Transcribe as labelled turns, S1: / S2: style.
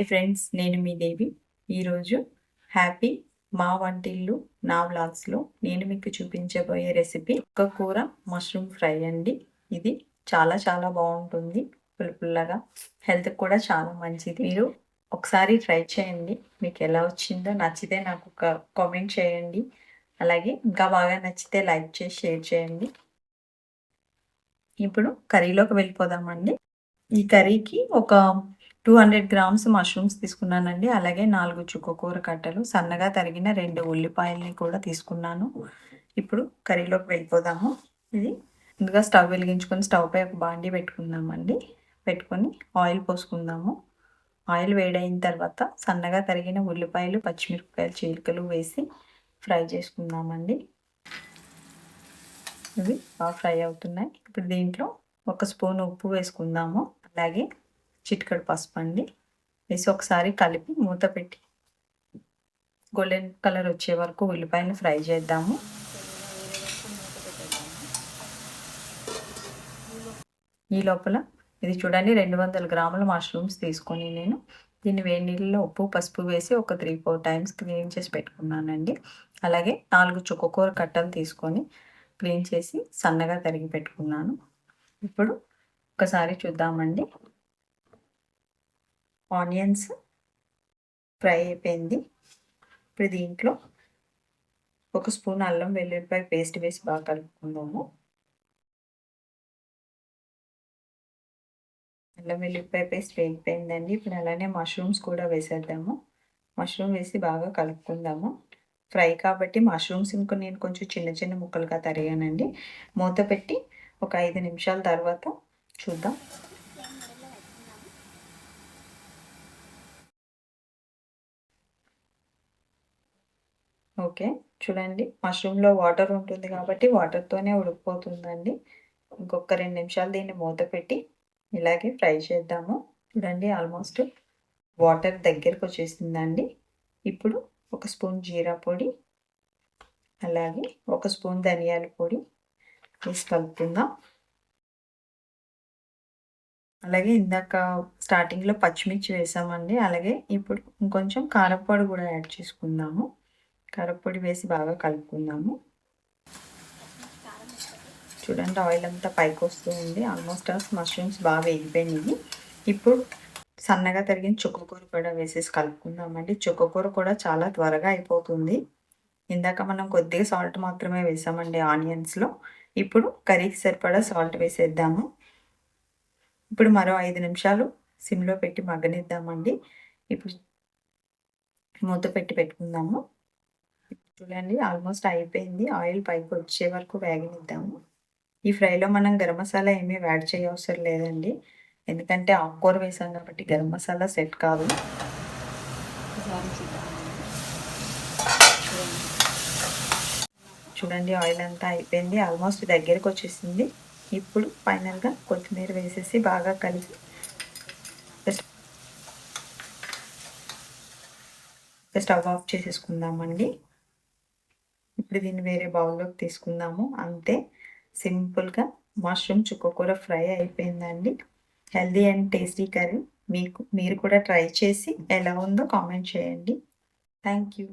S1: Hi friends నేను మీ దేవి. ఈరోజు happy మా వంటిల్లు నా వ్లాగ్స్లో నేను మీకు చూపించబోయే రెసిపీ ఒక కూర మష్రూమ్ ఫ్రై అండి. ఇది చాలా చాలా బాగుంటుంది పులుపుల్లగా హెల్త్కి కూడా చాలా మంచిది. మీరు ఒకసారి ట్రై చేయండి. మీకు ఎలా వచ్చిందో నచ్చితే నాకు ఒక కామెంట్ చేయండి. అలాగే ఇంకా బాగా నచ్చితే లైక్ చేసి షేర్ చేయండి. ఇప్పుడు కర్రీలోకి వెళ్ళిపోదామండి. ఈ కర్రీకి ఒక టూ హండ్రెడ్ గ్రామ్స్ మష్రూమ్స్ తీసుకున్నానండి. అలాగే నాలుగు చుక్కకూర కట్టలు సన్నగా తరిగిన రెండు ఉల్లిపాయల్ని కూడా తీసుకున్నాను. ఇప్పుడు కర్రీలోకి వెళ్ళిపోదాము. ఇది ముందుగా స్టవ్ వెలిగించుకొని స్టవ్ పై ఒక బాండి పెట్టుకుందామండి. పెట్టుకొని ఆయిల్ పోసుకుందాము. ఆయిల్ వేడైన తర్వాత సన్నగా తరిగిన ఉల్లిపాయలు పచ్చిమిరపకాయలు చీలికలు వేసి ఫ్రై చేసుకుందామండి. ఇవి బాగా ఫ్రై అవుతున్నాయి. ఇప్పుడు దీంట్లో ఒక స్పూన్ ఉప్పు వేసుకుందాము. అలాగే చిటికడు పసుపు అండి వేసి ఒకసారి కలిపి మూత పెట్టి గోల్డెన్ కలర్ వచ్చే వరకు ఉల్లిపాయలు ఫ్రై చేద్దాము. ఈ లోపల ఇది చూడండి రెండు వందల గ్రాముల మష్రూమ్స్ తీసుకొని నేను దీన్ని వేడి నీళ్ళలో ఉప్పు పసుపు వేసి ఒక త్రీ ఫోర్ టైమ్స్ క్లీన్ చేసి పెట్టుకున్నానండి. అలాగే నాలుగు చుక్కకూర కట్టలు తీసుకొని క్లీన్ చేసి సన్నగా తరిగి పెట్టుకున్నాను. ఇప్పుడు ఒకసారి చూద్దామండి. ఆనియన్స్ ఫ్రై అయిపోయింది. ఇప్పుడు దీంట్లో ఒక స్పూన్ అల్లం వెల్లుల్లిపాయ పేస్ట్ వేసి బాగా కలుపుకుందాము. అల్లం వెల్లుల్లిపాయ పేస్ట్ వేగిపోయిందండి. ఇప్పుడు అలానే మష్రూమ్స్ కూడా వేసేద్దాము. మష్రూమ్ వేసి బాగా కలుపుకుందాము. ఫ్రై కాబట్టి మష్రూమ్స్ ఇంకా నేను కొంచెం చిన్న చిన్న ముక్కలుగా తరిగానండి. మూత పెట్టి ఒక ఐదు నిమిషాల తర్వాత చూద్దాం. ఓకే. చూడండి మష్రూమ్లో వాటర్ ఉంటుంది కాబట్టి వాటర్తోనే ఉడికిపోతుందండి. ఇంకొక రెండు నిమిషాలు దీన్ని మూత పెట్టి ఇలాగే ఫ్రై చేద్దాము. చూడండి ఆల్మోస్ట్ వాటర్ దగ్గరకు వచ్చేసిందండి. ఇప్పుడు ఒక స్పూన్ జీరా పొడి అలాగే ఒక స్పూన్ ధనియాల పొడి వేసి కలుపుకుందాం. అలాగే ఇందాక స్టార్టింగ్లో పచ్చిమిర్చి వేసామండి. అలాగే ఇప్పుడు ఇంకొంచెం కారపొడి కూడా యాడ్ చేసుకుందాము. కారపొడి వేసి బాగా కలుపుకుందాము. చూడండి ఆయిల్ అంతా పైకి వస్తూ ఉంది. ఆల్మోస్ట్ మష్రూమ్స్ బాగా వేగిపోయినాయి. ఇప్పుడు సన్నగా తరిగిన చుక్కకూర కూడా వేసేసి కలుపుకుందామండి. చుక్కకూర కూడా చాలా త్వరగా అయిపోతుంది. ఇందాక మనం కొద్దిగా సాల్ట్ మాత్రమే వేసామండి ఆనియన్స్లో ఇప్పుడు కర్రీకి సరిపడా సాల్ట్ వేసేద్దాము. ఇప్పుడు మరో ఐదు నిమిషాలు సిమ్లో పెట్టి మగ్గనిద్దామండి. ఇప్పుడు మూత పెట్టి పెట్టుకుందాము. చూడండి ఆల్మోస్ట్ అయిపోయింది. ఆయిల్ పైకి వచ్చే వరకు వేగనిద్దాము. ఈ ఫ్రైలో మనం గరం మసాలా ఏమీ యాడ్ చేయవసరం లేదండి. ఎందుకంటే ఆకుకూర వేసాం కాబట్టి గరం మసాలా సెట్ కాదు. చూడండి ఆయిల్ అంతా అయిపోయింది. ఆల్మోస్ట్ దగ్గరకు వచ్చేసింది. ఇప్పుడు ఫైనల్గా కొత్తిమీర వేసేసి బాగా కలిపి స్టవ్ ఆఫ్ చేసేసుకుందామండి. ఇప్పుడు దీన్ని వేరే బౌల్లోకి తీసుకుందాము. అంతే. సింపుల్గా మష్రూమ్ చుక్కకూర ఫ్రై అయిపోయిందండి. Healthy and tasty curry. మీకు మీరు కూడా ట్రై చేసి ఎలా ఉందో కామెంట్ చేయండి. Thank you.